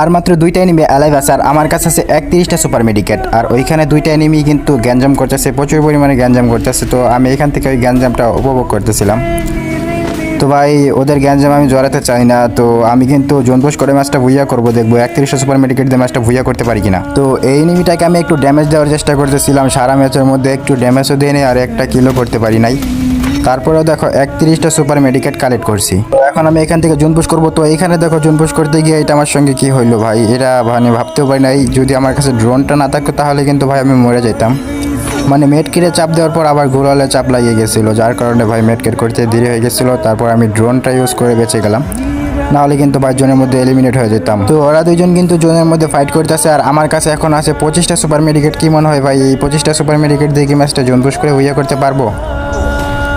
আর মাত্র দুইটা enemy alive আছে, আর আমার কাছে আছে একত্রিশটা সুপার মেডিকেট আর ওইখানে দুইটা এনিমি কিন্তু গ্যাঞ্জাম করতেছে, প্রচুর পরিমাণে গ্যাঞ্জাম করতেছে, তো আমি এখান থেকে ওই গ্যাঞ্জামটা উপভোগ করতেছিলাম। তো ভাই, ওদের গ্যাঞ্জাম আমি জড়াতে চাই না, তো আমি কিন্তু জোনপোষ করে ম্যাচটা ভুইয়া করব, দেখব একত্রিশটা সুপার মেডিকেট দিয়ে ম্যাচটা ভুইয়া করতে পারি কিনা। তো এই নিমিটাকে আমি একটু ড্যামেজ দেওয়ার চেষ্টা করতেছিলাম, সারা ম্যাচের মধ্যে একটু ড্যামেজও দিয়ে নিই আর একটা কিলো করতে পারি নাই। তারপরেও দেখো একত্রিশটা সুপার মেডিকেট কালেক্ট করছি। এখন আমি এখান থেকে জুন জুনপুশ করব, তো এখানে দেখো জুন জুনপুশ করতে গিয়ে এটা আমার সঙ্গে কি হইল ভাই? এটা মানে ভাবতেও পারি নাই, যদি আমার কাছে ড্রোনটা না থাকতো তাহলে কিন্তু ভাই আমি মরে যেতাম। মানে মেটকিরে চাপ দেওয়ার পর আবার গোলালে চাপ লাগিয়ে গেছিল, যার কারণে ভাই মেটকেট করতে দেরি হয়ে গেছিল, তারপর আমি ড্রোনটা ইউজ করে বেঁচে গেলাম। নাহলে কিন্তু ভাই জোনের মধ্যে এলিমিনেট হয়ে যেতাম। তো ওরা দুইজন কিন্তু জোনের মধ্যে ফাইট করতেছে, আর আমার কাছে এখন আছে পঁচিশটা সুপার মেডিকেট, কি মনে হয় ভাই এই পঁচিশটা সুপার মেডিকেট দিয়ে কি ম্যাচটা জোন পুশ করে উইয়া করতে পারব?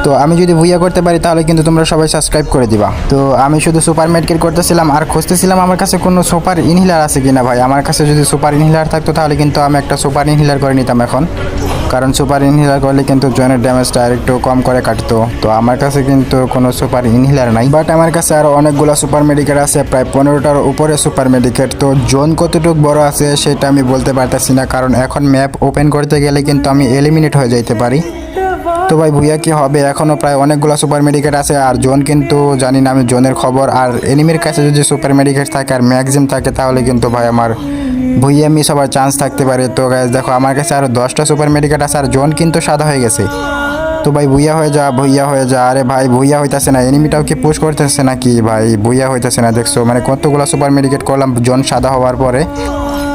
তো আমি যদি ভুইয়া করতে পারি, তাহলে কিন্তু তোমরা সবাই সাবস্ক্রাইব করে দিবা। তো আমি শুধু সুপার মেডকেট করতেছিলাম, আর খুঁজতেছিলাম আমার কাছে কোনো সুপার ইনহিলার আছে কিনা ভাই। আমার কাছে যদি সুপার ইনহিলার থাকতো, তাহলে কিন্তু আমি একটা সুপার ইনহিলার করে নিতাম এখন। কারণ সুপার ইনহিলার করলে কিন্তু জয়েনের ড্যামেজটা আর একটু কম করে কাটতো। তো আমার কাছে কিন্তু কোনো সুপার ইনহিলার নাই। বাট আমার কাছে আরও অনেকগুলো সুপার মেডিকেট আছে, প্রায় পনেরোটার উপরে সুপার মেডিকেট তো জোন কতটুকু বড় আছে, সেটা আমি বলতে পারতেছি না, কারণ এখন ম্যাপ ওপেন করতে গেলে কিন্তু আমি এলিমিনেট হয়ে যাইতে পারি। তো ভাই ভুইয়া, কি হবে? এখনও প্রায় অনেকগুলো সুপার মেডিকেট আছে, আর জোন কিন্তু জানি না আমি জোনের খবর। আর এনিমির কাছে যদি সুপার মেডিকেট থাকে আর ম্যাক্সিম থাকে, তাহলে কিন্তু ভাই আমার ভুইয়া মিস হবার চান্স থাকতে পারে। তো গাইজ দেখো, আমার কাছে আরও দশটা সুপার মেডিকেট আছে, আর জোন কিন্তু সাদা হয়ে গেছে। তো ভাই ভুইয়া হয়ে যা, ভুইয়া হয়ে যা। আরে ভাই, ভুইয়া হইতাছে না। এনিমিটাও কি পুশ করতেছে নাকি? ভাই, ভুইয়া হইতাছে না, দেখছ? মানে কতগুলো সুপার মেডিকেট করলাম, জোন সাদা হওয়ার পরে।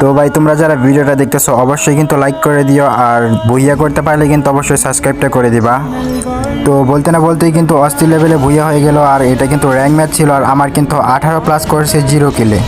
তো ভাই, তোমরা যারা ভিডিওটা দেখতেছো, অবশ্যই কিন্তু লাইক করে দিও, আর ভুইয়া করতে পারলে কিন্তু অবশ্যই সাবস্ক্রাইবটা করে দিবা। তো বলতে না বলতেই কিন্তু অস্থির লেভেলে ভুইয়া হয়ে গেল, আর এটা কিন্তু র্যাঙ্ক ম্যাচ ছিল, আর আমার কিন্তু আঠারো প্লাস করছে জিরো কিলে